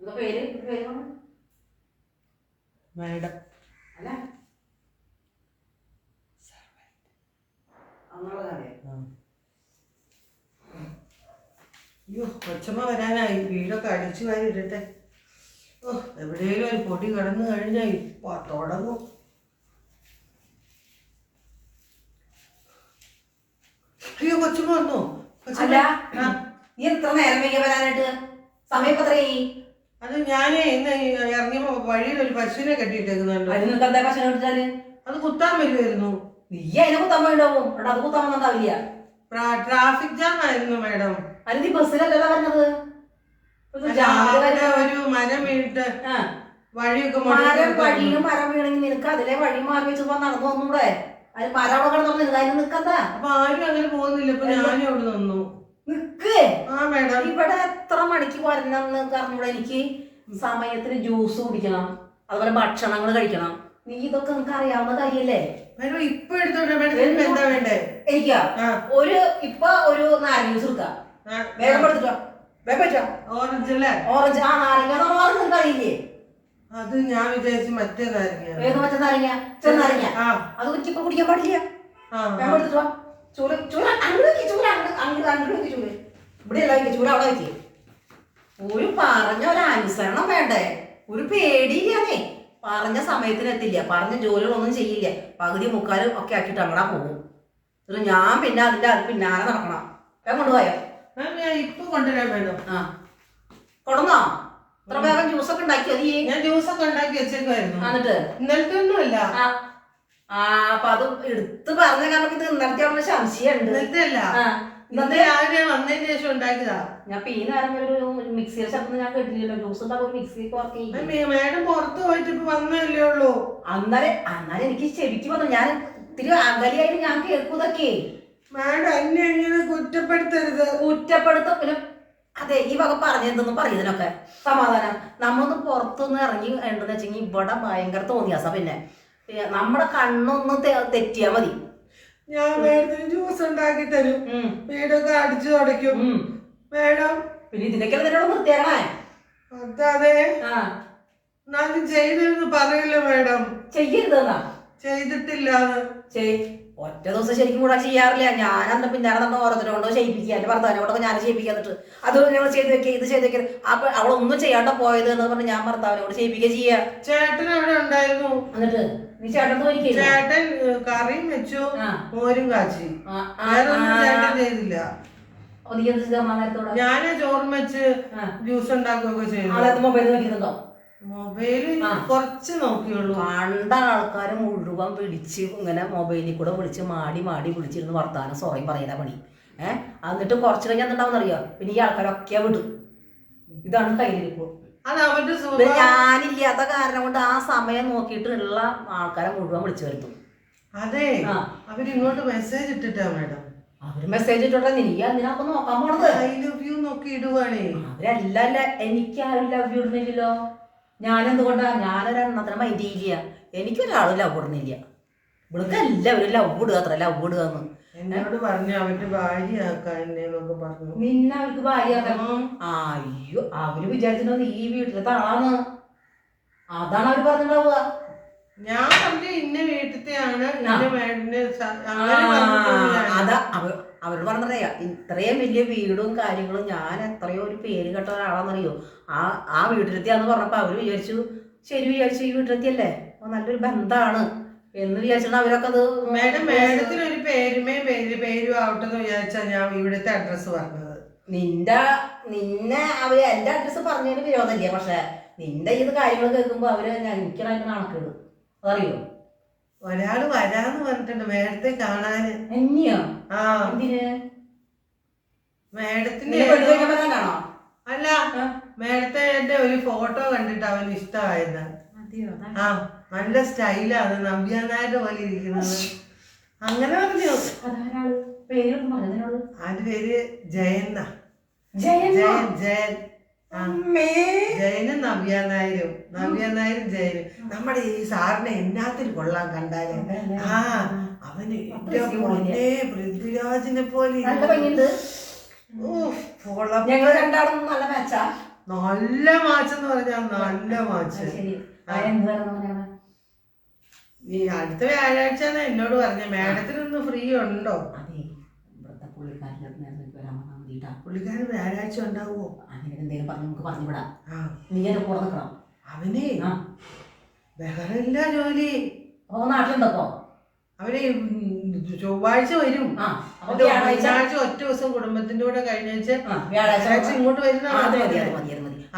എന്താ പേര്? പേര് മാഡം. അല്ല. അയ്യോ കൊച്ചമ്മ വരാനായി. വീടൊക്കെ അടിച്ചു വാരി ഇടട്ടെ. ഓ എവിടെയെങ്കിലും ഒരു പൊടി കടന്നു കഴിഞ്ഞാൽ ഇപ്പൊ തുടങ്ങും. അയ്യോ കൊച്ചമ്മ വന്നോ? കൊച്ചമ്മ. നീ എത്ര നേരം വൈകിയ വരാനായിട്ട്? സമയം ഇപ്പൊ എത്രയായി അത് ഞാൻ ഇന്ന് ഈ ഇറങ്ങിയപ്പോ വഴിയിൽ ഒരു പശുവിനെ കെട്ടിയിട്ടേക്കുന്നുണ്ട്. അതിന് നിങ്ങൾക്ക് എന്താ അത് കുത്താൻ വരുമായിരുന്നു നീ അതിനെ കുത്താൻ വേണ്ടാവും എടാ അത് കുത്താൻ വന്നിട്ടുണ്ടാവില്ല ട്രാഫിക് ജാം ആയിരുന്നു മാഡം. അല്ല നീ ബസ്സിലല്ലല്ലോ പറഞ്ഞത് ഒരു മരം വീണിട്ട്. വഴിയൊക്കെ മരം. വഴിയും മരം വീണെങ്കിൽ നിനക്ക് അതിലെ വഴി മാറി വെച്ച് നടന്നു വന്നൂടെ? അത് മരം അവിടെ കിടന്നു നിനക്ക് അതിന് നിക്കണ്ട. അപ്പൊ ആരും അങ്ങനെ പോകുന്നില്ല. ഇപ്പൊ ഞാനും അവിടെ നിന്നു. നിക്ക്. ആ മാഡം. ഇവിടെ എത്ര മണിക്ക് വരണമെന്ന് പറഞ്ഞൂടെ എനിക്ക്? സമയത്തിന് ജ്യൂസ് കുടിക്കണം അതുപോലെ ഭക്ഷണങ്ങൾ കഴിക്കണം. നീ ഇതൊക്കെ നിനക്ക് അറിയാവുന്ന കാര്യല്ലേ? മാഡം ഇപ്പൊ എടുത്തോട്ടെ മാഡം. എന്താ വേണ്ടേ? എനിക്കാ? ആ. ഒരു ഇപ്പൊ ഒരു നാരങ്ങ ജ്യൂസ് എടുക്കാം വേഗം എടുത്തിട്ടോ വേഗം വെച്ചോ. ഓറഞ്ച് അല്ലേ? ഓറഞ്ച്. ആ നാരങ്ങ ഓറഞ്ച് നിനക്ക് അറിയില്ലേ? അത് ഞാൻ വിചാരിച്ചു മറ്റേ നാരങ്ങ? വേഗം വെച്ച നാരങ്ങ. ചെറുനാരങ്ങ ആ അത് ഇപ്പൊ കുടിക്കാൻ പാടില്ല. ആ വേഗം എടുത്തിട്ടോ ചൂട് ചൂട് അങ്ങോട്ട് ചൂട് അങ്ങോട്ട് അങ്ങോട്ട് അങ്ങോട്ട് ചൂട്. ഇവിടെ അല്ല വെക്ക് ചൂട് അവിടെ വെക്ക് ഒരു പറഞ്ഞ ഒരു അനുസരണം വേണ്ടേ? ഒരു പേടിയില്ലാന്നേ. പറഞ്ഞ സമയത്തിന് എത്തില്ല പറഞ്ഞ ജോലികളൊന്നും ചെയ്യില്ല. പകുതി മുക്കാലും ഒക്കെ ആക്കിയിട്ട് അങ്ങടാ പോകും. എന്നിട്ട് ഞാൻ പിന്നെ അതിന്റെ അത് പിന്നാലെ നടക്കണം. വേഗം കൊണ്ടുപോയോ? ഇപ്പൊ കൊണ്ടുവരാൻ വേണം ആ. കൊടന്നോ ഇത്ര വേഗം ജ്യൂസൊക്കെ ഉണ്ടാക്കിയോ നീ? ഞാൻ ജ്യൂസൊക്കെ ഉണ്ടാക്കി വെച്ചേക്കുമായിരുന്നു എന്നിട്ട്? ഇന്നലത്തെ ഒന്നുമല്ല ആ അപ്പൊ അത് എടുത്ത് പറഞ്ഞ കാരണം ഇത് ഇന്നലത്തെ ആവുന്ന സംശയമുണ്ട് ഇന്നലത്തെ അല്ല ഇന്നത്തെ രാവിലെ വന്നതിന് ശേഷം ഉണ്ടാക്കിയതാ. ഞാൻ ഈ നേരം വരെ ഒരു ശബ്ദം ഞാൻ കേട്ടില്ലല്ലോ ജ്യൂസ് ഉണ്ടാകും ഒരു മിക്സി വർക്ക് ചെയ്യും മാം, മാഡം പുറത്ത് പോയിട്ട് ഇപ്പൊ വന്നല്ലേ ഉള്ളൂ. അന്നേരം അന്നേരം എനിക്ക് ചെവിക്ക് വന്നു. ഞാൻ ഇത്തിരി അകലിയായിട്ട് ഞാൻ കേൾക്കൂതൊക്കെ. മാഡം എന്നെ എങ്ങനെ കുറ്റപ്പെടുത്തരുത്? കുറ്റപ്പെടുത്തും. പിന്നെ അതെ ഈ വക പറഞ്ഞെന്തെന്നും പറയുന്നതിനൊക്കെ സമാധാനം. നമ്മൊന്ന് പുറത്തുനിന്ന് ഇറങ്ങി ഉണ്ടെന്ന് വെച്ചെങ്കിൽ ഇവിടെ ഭയങ്കര തോന്നിയാസ പിന്നെ. നമ്മുടെ കണ്ണൊന്ന് തെറ്റിയാ മതി. ഞാൻ മേഡത്തിന് ജ്യൂസ് ഉണ്ടാക്കി തരും. മേഡൊക്കെ വീടൊക്കെ അടിച്ചു തുടയ്ക്കും. മേഡം. പിന്നെ ഇതിനൊക്കെ നിന്നോട് അതെ ഞാൻ ചെയ്തിരുന്നു ചെയ്തെന്ന് പറയില്ല മേഡം. ചെയ്യരുതെന്നാ? ചെയ്തിട്ടില്ലാന്ന്. ചെയ് ഒറ്റ ദിവസം ശരിക്കും കൂടെ ചെയ്യാറില്ല. ഞാൻ അന്ന് പിന്നാലെ നമ്മൾ ഓരോരുത്തരെ കൊണ്ടോ ചെയ്യിപ്പിക്കുക. എന്റെ ഭർത്താവിനെ കൊണ്ടൊക്കെ ഞാൻ ചെയ്യിപ്പിക്കുക എന്നിട്ട്. അത് ഞങ്ങൾ ചെയ്ത് വെക്കുക ഇത് ചെയ്ത് വെക്കുക. അപ്പൊ അവളൊന്നും ചെയ്യാണ്ട പോയത് എന്ന് പറഞ്ഞ് ഞാൻ ഭർത്താവിനോട് ചെയ്യിപ്പിക്കുക ചെയ്യാ. ചേട്ടൻ അവിടെ ഉണ്ടായിരുന്നു? എന്നിട്ട് നീ ചേട്ടൻ ചേട്ടൻ കറിയും വെച്ചു മോരും കാച്ചി. ചേട്ടൻ ചെയ്തില്ല. ഞാൻ ചോറും വെച്ച്. ജ്യൂസ് ഉണ്ടാക്കുകയൊക്കെ ചെയ്തു. മൊബൈൽ നോക്കിയിരുന്നോ മൊബൈൽ കുറച്ച് നോക്കിയുള്ളൂ. കണ്ട ആൾക്കാർ മുഴുവൻ വിളിച്ച് ഇങ്ങനെ മൊബൈലിൽ കൂടെ വിളിച്ച് മാടി മാടി വിളിച്ചിരുന്ന് വർത്താനം സോറി പറയുന്ന പണി. ഏഹ് എന്നിട്ട് കുറച്ച് കഴിഞ്ഞാൽ അറിയോ പിന്നെ ഈ ആൾക്കാരൊക്കെ വിടും. ഇതാണ് കയ്യിലിപ്പോ ഞാനില്ലാത്ത കാരണം കൊണ്ട് ആ സമയം നോക്കിയിട്ടുള്ള ആൾക്കാരെ മുഴുവൻ വിളിച്ചു വരുത്തും. അതെ. അവരിങ്ങോട്ട് മെസ്സേജ് ഇട്ടിട്ടാ മാഡം. അവർ മെസ്സേജ് ഇട്ടോട്ടെ. നീ അതിനൊക്കെ നോക്കാൻ പോണത്? ഐ ലവ് യു നോക്കി ഇടുവാണേ. അവരല്ല എനിക്ക് ആരും ലവ് യു ഇടുന്നില്ലല്ലോ. മാത്രമേ എണ്ണത്തിന് മൈൻഡ് ചെയ്യില്ല എനിക്കൊരാളും ലവ് ഇടുന്നില്ല. ഇവിടുത്തെ എല്ലാവരും ലവ് ഇടുക അത്ര ലവ് ഇടുക എന്ന്. എന്നോട് പറഞ്ഞു അവന്റെ ഭാര്യ ആക്കാൻ എന്നൊക്കെ പറഞ്ഞു. നിന്നെ അവർക്ക് ഭാര്യയാക്കാൻ ഉം. അയ്യോ അവർ വിചാരിച്ചിട്ടുണ്ട് ഈ വീട്ടിലെ ആളാണ് അതാണ് അവർ പറഞ്ഞിട്ടുണ്ടാവുക. ഞാൻ പറഞ്ഞ ഇന്ന വീട്ടിലത്തെയാണ് ആണ് ഇന്ന സ- അങ്ങനെ അതാ അവരോട് പറഞ്ഞറിയാ ഇത്രയും വലിയ വീടും കാര്യങ്ങളും ഞാൻ എത്രയോ ഒരു പേര് കേട്ട ഒരാളാണെന്നറിയോ? ആ ആ വീട്ടിലെത്തിയാന്ന് പറഞ്ഞപ്പോൾ അവർ വിചാരിച്ചു ശരി വിചാരിച്ചു ഈ വീട്ടിലെത്തിയല്ലേ? നല്ലൊരു ബന്ധമാണ് എന്ന് വിചാരിച്ചാൽ അവരൊക്കെ അത് മേഡം മേഡത്തിന് ഒരു പേരുമേ പേര് പേരും ആവട്ടെ എന്ന് വിചാരിച്ചാ ഞാൻ ഇവിടുത്തെ അഡ്രസ്സ് പറഞ്ഞത്. നിന്റെ നിന്നെ അവർ എന്റെ അഡ്രസ്സ് പറഞ്ഞതിന് വിരോധമില്ല? പക്ഷെ നിന്റെ ഇത് കാര്യങ്ങൾ കേൾക്കുമ്പോൾ അവർ ഞാൻ എനിക്കതായിട്ട് കണക്കിടും അതറിയോ? ഒരാൾ വരാന്ന് പറഞ്ഞിട്ടുണ്ട് മേഡത്തെ കാണാന് എന്നെയോ? ആ. മേഡത്തിന്റെ അല്ല. മേഡത്തെ എന്റെ ഒരു ഫോട്ടോ കണ്ടിട്ട് അവന് ഇഷ്ടമായത്. ആ നല്ല സ്റ്റൈലാണ് നമ്പ്യാനാരുടെ പോലെ ഇരിക്കുന്നത്. അങ്ങനെ പറഞ്ഞു. അതിന്റെ പേര്? ജയന്ന? ജയൻ ജയൻ. ജയനും നവ്യ നായരും. നവ്യ നായരും ജയനും. നമ്മുടെ ഈ സാറിനെ എന്നാത്തിൽ കൊള്ളാൻ കണ്ടാൽ. ആ അവന് പൊന്നേ പൃഥ്വിരാജിനെ പോലെ നല്ല മാച്ചാ എന്ന് പറഞ്ഞാൽ നല്ല മാച്ച്? ഈ അടുത്ത വ്യാഴാഴ്ച എന്നോട് പറഞ്ഞ മാഡത്തിനൊന്ന് ഫ്രീ ഉണ്ടോ? പുള്ളിക്കാരൻ വ്യാഴാഴ്ച ഉണ്ടാവുമോ? അങ്ങനെ എന്തെങ്കിലും പറഞ്ഞു നമുക്ക് പറഞ്ഞു വിടാം. നീ എന്റെ കൂടെ നിൽക്കണം അവനെ? ആ. വേറെ ഇല്ല ജോലി. അപ്പൊ നാട്ടിലുണ്ടപ്പോ അവന് ചൊവ്വാഴ്ച വരും. വ്യാഴാഴ്ച ഒറ്റ ദിവസം കുടുംബത്തിന്റെ കൂടെ കഴിഞ്ഞാഴ്ച വ്യാഴാഴ്ച ഇങ്ങോട്ട് വരുന്ന.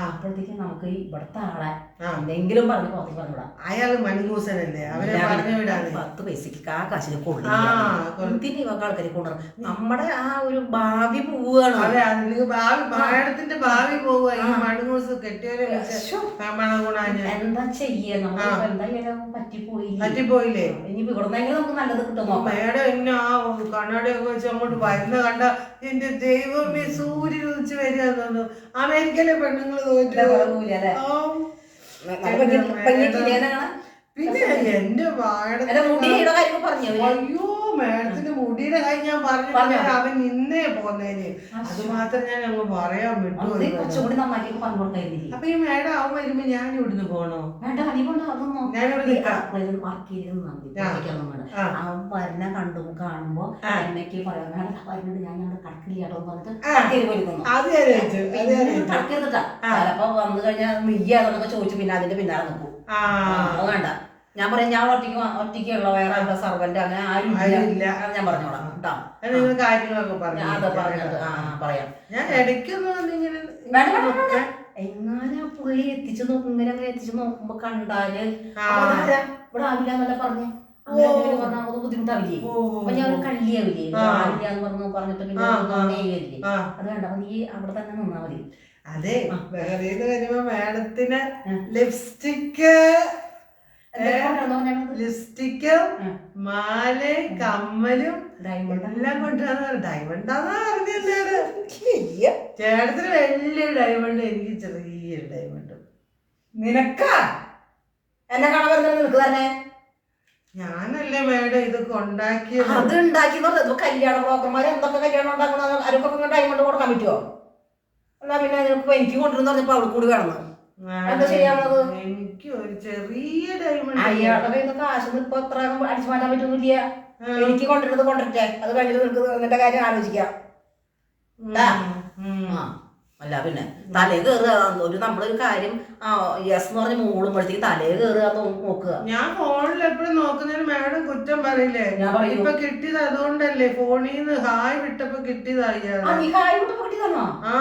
അപ്പോഴത്തേക്ക് നമുക്ക് ഈ ഇവിടുത്തെ ആളെ. എന്തെങ്കിലും പറഞ്ഞ് പുറത്തേക്ക് പറഞ്ഞു അയാൾ മണികൂസനല്ലേ? അവരെ പറഞ്ഞു വിടാതെ. പത്ത് പൈസക്ക് ആ കാശിന് ആ, കൊള്ളില്ല കൊള്ളില്ല. എന്തിനു ഇവക്ക് ആൾക്കാരെ കൊണ്ടുവരണം? നമ്മുടെ ആ ഒരു ഭാവി പോവുകയാണ്. അതെ അതിന് ഭാവി മാഡത്തിന്റെ ഭാവി പോവുക. ഈ മണികൂസ് കെട്ടിയവരെ എന്താ ചെയ്യാ? നമുക്ക് എന്തായാലും പറ്റിപ്പോയില്ലേ? പറ്റിപ്പോയില്ലേ? ഇനി ഇവിടുന്നെങ്കിലും നമുക്ക് നല്ലത് കിട്ടും നോക്കാം. എന്നെ ആ കണ്ണാടിയൊക്കെ വെച്ച് അങ്ങോട്ട് വരുന്ന കണ്ട എന്റെ ദൈവമേ സൂര്യൻ ഉദിച്ച് വരിക തോന്നുന്നു അമേരിക്കയിലെ പെണ്ണുങ്ങൾ തോറ്റു കുഴപ്പമില്ല അല്ലേ? ആ. നല്ല ഭംഗി- ഭംഗിയിട്ടില്ലേ ഞങ്ങളെ? പിന്നെ എന്റെ വാഴ അയ്യോ മാഡത്തിന്റെ മുടിയുടെ കാര്യം ഞാൻ പറഞ്ഞു? അവൻ ഇന്നേ പോന്നേന്. അത് മാത്രം ഞാൻ അങ്ങ് പറയാൻ വിട്ടു അപ്പൊ ഈ മാഡം അവൻ വരുമ്പോ ഞാൻ ഇവിടുന്ന് പോണോ? നീ ഞാനിവിടെ നിൽക്കാം. അവൻ വരണ കണ്ടു കാണുമ്പോ ആ. എന്നൊക്കെ പറയാം വരുന്നുണ്ട് ഞാൻ ഞങ്ങളുടെ കടക്കില്ലാട്ടോ പറഞ്ഞിട്ട് ഞാൻ ഞാൻ ചിലപ്പോ വന്നു കഴിഞ്ഞാൽ നീയാണെന്നൊക്കെ ചോദിച്ചു പിന്നെ അതിന്റെ പിന്നാലെ നിൽക്കും. ആ അത് വേണ്ട. ഞാൻ പറയാം ഞാൻ ഒറ്റയ്ക്ക് ഒറ്റയ്ക്കുള്ള വേറെ അവിടെ സർവന്റ് അങ്ങനെ ആരും ഇല്ല. ഞാൻ പറഞ്ഞോളാം കേട്ടോ. അത് നിങ്ങൾ കാര്യങ്ങളൊക്കെ പറഞ്ഞു ഞാൻ അത് പറഞ്ഞത് ആ ആ, പറയാം. ഞാൻ ഇടയ്ക്കൊന്നും വന്നിങ്ങനെ വേണ്ട വേണ്ട, വേണ്ട. എങ്ങാനും പുള്ളി എത്തിച്ചു നോക്കും ഇങ്ങനെ അങ്ങനെ എത്തിച്ചു നോക്കുമ്പോ കണ്ടാൽ? ഇവിടെ ആവില്ല എന്നല്ല പറഞ്ഞു? അങ്ങനെ എന്തെങ്കിലും പറഞ്ഞാൽ നമുക്ക് ബുദ്ധിമുട്ടാവില്ലേ? ഓ. അപ്പൊ ഞാൻ ഒരു കള്ളിയാവില്ലേ? ആ. ആവില്ല എന്ന് പറഞ്ഞു പറഞ്ഞിട്ട് പിന്നെ ആ, ഒന്നും ആ. നെയ്യല്ലേ അത് വേണ്ട അപ്പൊ നീ അവിടെ തന്നെ നിന്നാ മതി. അതെ വേറെ വരുമ്പോ മാഡത്തിന് ആ. ലിപ്സ്റ്റിക്ക് മാല കമ്മലും ഡയമണ്ട് എല്ലാം കൊണ്ടുവന്ന ഡയമണ്ടാന്ന് പറഞ്ഞത് ചേട്ടത്തിന് വലിയ ഡയമണ്ട് എനിക്ക് ചെറിയൊരു ഡയമണ്ട് നിനക്കാ? എന്നെ കാണാൻ നിനക്ക് തന്നെ ഞാനല്ലേ മേഡം ഇതൊക്കെ ഉണ്ടാക്കിയത് അത് ഉണ്ടാക്കി ഇപ്പൊ കല്യാണ ബ്രോക്കർമാർ എന്തൊക്കെ കല്യാണം ഉണ്ടാക്കണ അവർക്കൊക്കെ ഡയമണ്ട് കൊടുക്കാൻ പറ്റുമോ എന്നാ പിന്നെ നിനക്ക് എനിക്ക് കൊണ്ടുവരുന്ന പറഞ്ഞപ്പോ അവിടെ കൂടി ചെയ്യാനുള്ളത്? എനിക്ക് ഒരു ചെറിയ ഡയമണ്ട് അയാളുടെ കയ്യിൽ നിന്ന് കാശ് ഇപ്പൊ എത്ര അടിച്ചു മാറ്റാൻ പറ്റുന്നില്ല. എനിക്ക് കൊണ്ടുവരുന്നത് കൊണ്ടിട്ടേ അത് കഴിഞ്ഞിട്ട് നിനക്ക് നിന്റെ കാര്യം ആലോചിക്കാം. അല്ല പിന്നെ തലേ കയറുക ഒരു നമ്മളൊരു കാര്യം യെസ് എന്ന് പറഞ്ഞ് മൂളുമ്പോഴത്തേക്ക് തലേ കയറുക നോക്കുക. ഞാൻ ഫോണിൽ എപ്പോഴും നോക്കുന്നതിന് മാഡം കുറ്റം പറയില്ലേ. ഇപ്പൊ കിട്ടിയത് അതുകൊണ്ടല്ലേ ഫോണിൽ നിന്ന് ഹായ് വിട്ടപ്പോ കിട്ടിയതായി ആ.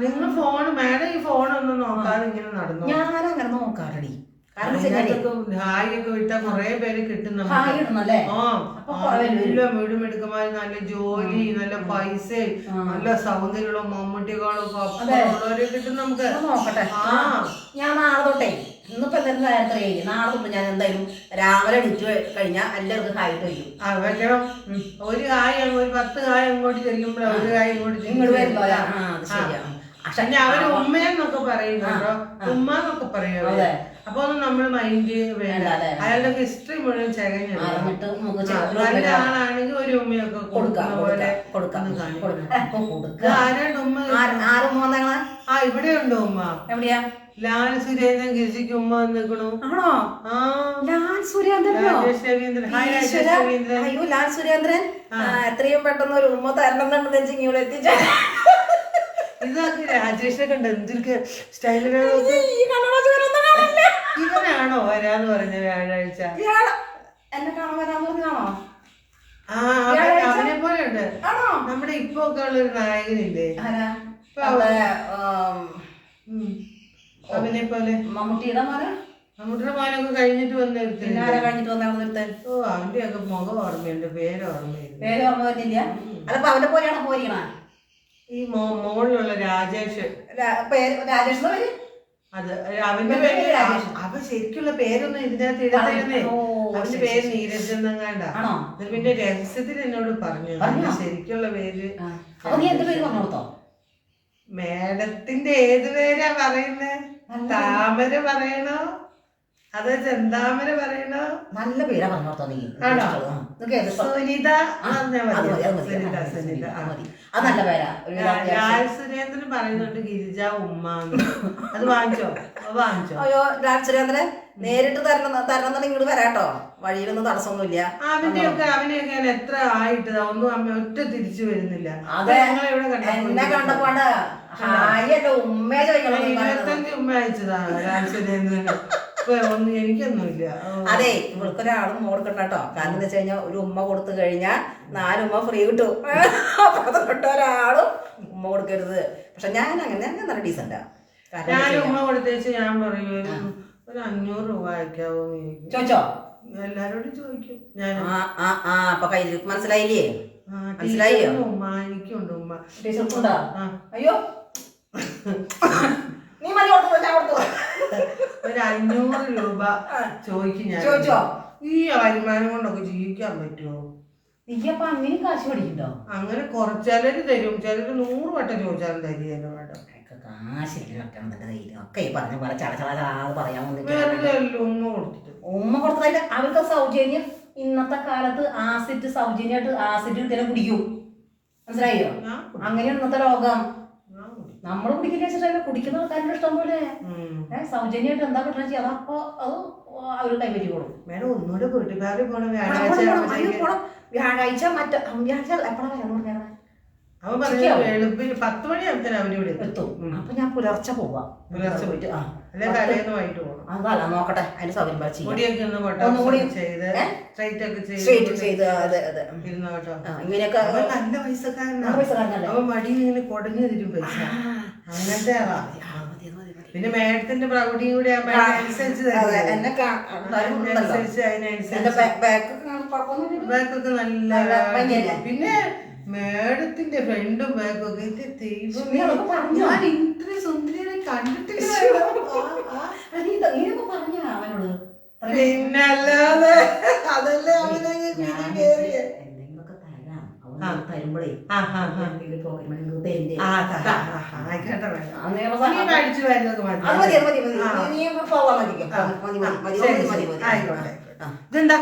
നിങ്ങൾ ഫോൺ മാഡം ഈ ഫോണൊന്നും നോക്കാതെ ഇങ്ങനെ നടന്നു? ഞാനങ്ങനെ നോക്കാറടി? കാരണം വെച്ചാലേ അതിനകത്തൊക്കെ ഹായ് ഒക്കെ വിട്ടാ കൊറേ പേര് കിട്ടും നമുക്ക്. ഹായ് ആ അപ്പൊ കുറേ പേര് നല്ല നല്ല ജോലി നല്ല പൈസ നല്ല സൗന്ദര്യമുള്ള മമ്മൂട്ടികളും അതെ. ഉള്ളവരെ കിട്ടും നമുക്ക്. നോക്കട്ടെ. ഞാൻ നാളെ തൊട്ടേ ഇന്നിപ്പോ എന്തായാലും നേരത്തെ നാളെ തൊട്ട് ഞാൻ എന്തായാലും രാവിലെ എണീറ്റ് കഴിഞ്ഞാൽ എല്ലാവർക്കും ഹായിട്ട് വെക്കണം ഒരു കായ ഒരു പത്ത് കായ അങ്ങോട്ട് ചെല്ലുമ്പോഴാണ് ഒരു കായ ഇങ്ങോട്ട് ഇങ്ങോട്ട് വരുമ്പോ ആ അത് ശരിയാ. പക്ഷെ പിന്നെ അവർ ഉമ്മയെന്നൊക്കെ പറയുന്നുണ്ടോ. അപ്പൊ ഒന്നും നമ്മൾ മൈൻഡ് വേണ്ട. അയാളുടെ ഹിസ്റ്ററി മുഴുവൻ ചകഞ്ഞു അറിഞ്ഞിട്ട് നമുക്ക് ആ, ചെറുപ്പം നല്ല ആളാണെങ്കിൽ ഒരു ഉമ്മയൊക്കെ കൊടുക്കാം കൊടുക്കുന്ന പോലെ കൊടുക്കാം ഒന്ന് കൊടുക്കാം. കാണിക്കാം. കൊടുക്കാം. ഇപ്പൊ ഇത് കൊടുക്കാം. ആരാണ്ട് ഉമ്മ? ആ ഇവിടെ ഉണ്ടോ ഉമ്മ? എവിടെയാ? ലാൽ സുരേന്ദ്രൻ ഗിരിജിക്ക് ഉമ്മ വന്നിക്കണു. ആണോ? ലാൽ സുരേന്ദ്രൻ അയ്യോ ലാൽ സുരേന്ദ്രൻ. എത്രയും പെട്ടെന്ന് ഒരു ഉമ്മ തരണം എത്തിച്ച. ഇതൊക്കെ കണ്ട് സ്റ്റൈലിനെ. ഇവനാണോ വരാന്ന് പറഞ്ഞ വ്യാഴാഴ്ച? എന്നെ കാണാൻ പറഞ്ഞാണോ ആ അവനെ പോലെ ഉണ്ട്. നമ്മുടെ ഇപ്പൊ ഒക്കെ ഉള്ള ഒരു നായകനില്ലേ? അവനെ പോലെ മമ്മൂട്ടിയുടെ മോനൊക്കെ കഴിഞ്ഞിട്ട് വന്ന കഴിഞ്ഞിട്ട് ഓ അവന്റെ ഒക്കെ മുഖം ഓർമ്മയുണ്ട് പേര് ഓർമ്മയില്ല പേര് ഓർമ്മ വരുന്നില്ല. അല്ലപ്പോ അവന്റെ പോലെയാണോ പോരിക്കണ ഈ മോളിലുള്ള രാജേഷ്. രാജേഷ് അത് അവന്റെ പേര്. അവ ശരിക്കുള്ള പേരൊന്നും ഇതിനകത്ത് ഇടത്തില്ലെന്നേ. ഓ, അവന്റെ പേര് നീരജ് എന്നങ്ങാണ്ട. എന്നിട്ട് പിന്നെ രഹസ്യത്തിൽ എന്നോട് പറഞ്ഞു? അവന്റെ ശരിക്കുള്ള പേര് മേഡത്തിന്റെ ഏത് പേരാ പറയുന്നേ? താമര പറയണോ? അത് ചെന്താമര പറയണ നല്ല പേരാ പറഞ്ഞോർത്തോ നീ? സുനിത അത്. സുനിത നല്ല പേരാ. ലാൽ സുരേന്ദ്രൻ പറയുന്നുണ്ട് ഗിരിജ ഉമ്മ. അത് വാങ്ങിച്ചോ? വാങ്ങിച്ചോ? അയ്യോ ലാൽ സുരേന്ദ്രൻ നേരിട്ട് തരണം തരണം ഇങ്ങോട്ട് വരാട്ടോ വഴിയിലൊന്നും തടസ്സമൊന്നുമില്ല. അവന്റെയൊക്കെ അവനെയൊക്കെ ഞാൻ എത്ര ആയിട്ട് ഒന്നും അമ്മ ഒറ്റ തിരിച്ചു വരുന്നില്ല. അതെ. എന്നെ കണ്ടപ്പോണ്ട് ഹായ് എന്റെ ഉമ്മേ ചോദിക്കണം. ഇരുപത്തഞ്ച് ഉമ്മ അയച്ചതാണ് ലാൽ സുരേന്ദ്രൻ ഇപ്പൊ ഒന്നും എനിക്കൊന്നുമില്ല അതെ ഇവൾക്കൊരാളും കൊടുക്കണ്ട കേട്ടോ കാരണം എന്താ വെച്ച് കഴിഞ്ഞാൽ ഒരു ഉമ്മ കൊടുത്തു കഴിഞ്ഞാൽ നാലുമ്മ ഫ്രീ കിട്ടും. അപ്പൊ തൊട്ട് ഒരാളും ഉമ്മ കൊടുക്കരുത്. പക്ഷെ ഞാൻ അങ്ങനെ ഞാൻ നല്ല ഡീസന്റാ കാരണം ഞാൻ ഉമ്മ കൊടുത്തേച്ച് ഞാൻ പറയും ഒരു അഞ്ഞൂറ് രൂപ അയക്കാവോ ചോദിച്ചോ? എല്ലാരോടും ചോദിക്കും. ഞാൻ ആ ആ അപ്പൊ കയ്യിൽ മനസ്സിലായില്ലേ? മനസ്സിലായോ? ഉമ്മ എനിക്കുണ്ട് ഉമ്മ. അയ്യോ. നീ മതി കൊടുത്തു ഞാൻ കൊടുത്തു. ഒരു അഞ്ഞൂറ് രൂപ ചോദിക്കും ഞാൻ. ചോദിച്ചോ? ഈ വരുമാനം കൊണ്ടൊക്കെ ജീവിക്കാൻ പറ്റുമോ? നീ അപ്പൊ അങ്ങനെ കാശ് പഠിക്കണ്ടോ അങ്ങനെ കുറച്ച് ചിലര് തരും. ചിലര് നൂറ് വട്ടം ചോദിച്ചാലും തരികയല്ലോ മേഡം. കാശില്ല ഒക്കെ ഈ പറഞ്ഞ പോലെ ചട ചട ചടാന്ന് പറയാൻ വന്നിട്ട് വെറുതെ ഉമ്മ കൊടുത്തിട്ട്. ഉമ്മ കൊടുത്തതായിട്ട് അവർക്ക് സൗജന്യം. ഇന്നത്തെ കാലത്ത് ആസിഡ് സൗജന്യമായിട്ട് ആസിഡ് ഇതിനെ കുടിക്കും. മനസ്സിലായോ? അങ്ങനെ ഇന്നത്തെ ലോകം. നമ്മൾ കുടിക്കില്ല വെച്ചിട്ടല്ല കുടിക്കുന്ന ആൾക്കാരുടെ ഇഷ്ടം പോലെ. സൗജന്യമായിട്ട് എന്താ കിട്ടണം ചെയ്യാം അതപ്പോ അത് അവർ കൊടുക്കും മേഡം ഒന്നുകൂടെ വീട്ടുകാർ പോണ വ്യാഴാഴ്ച. വ്യാഴാഴ്ച മറ്റേ വ്യാഴാഴ്ച എപ്പോഴാണ് വരാന്ന് പറഞ്ഞാൽ അവൻ പറഞ്ഞു വെളുപ്പിന് പത്ത് എത്തും. എത്തും. അപ്പൊ ഞാൻ പുലർച്ചെ പോവാം. പുലർച്ചെ പോയിട്ട്. ആ അതല്ല നോക്കട്ടെ അതിന്റെ സൗകര്യം ഇങ്ങനെയൊക്കെ നല്ല പൈസക്കാരനല്ലേ? അവൻ മടി ഇങ്ങനെ കൊടഞ്ഞു തരും പൈസ. അങ്ങനത്തെ. പിന്നെ മേഡത്തിന്റെ പ്രൗഢിയും കൂടി അതിനനുസരിച്ച് ബാക്കൊക്കെ നല്ല പിന്നെ മേഡത്തിന്റെ ഫ്രണ്ടും അതൊക്കെ പറഞ്ഞോ? ഞാൻ സുന്ദരിയെ കണ്ടിട്ടില്ല. ഇത- പിന്നല്ലാതെ അതല്ലേ അവനങ്ങ് കേറിയ. ഇതെന്താ?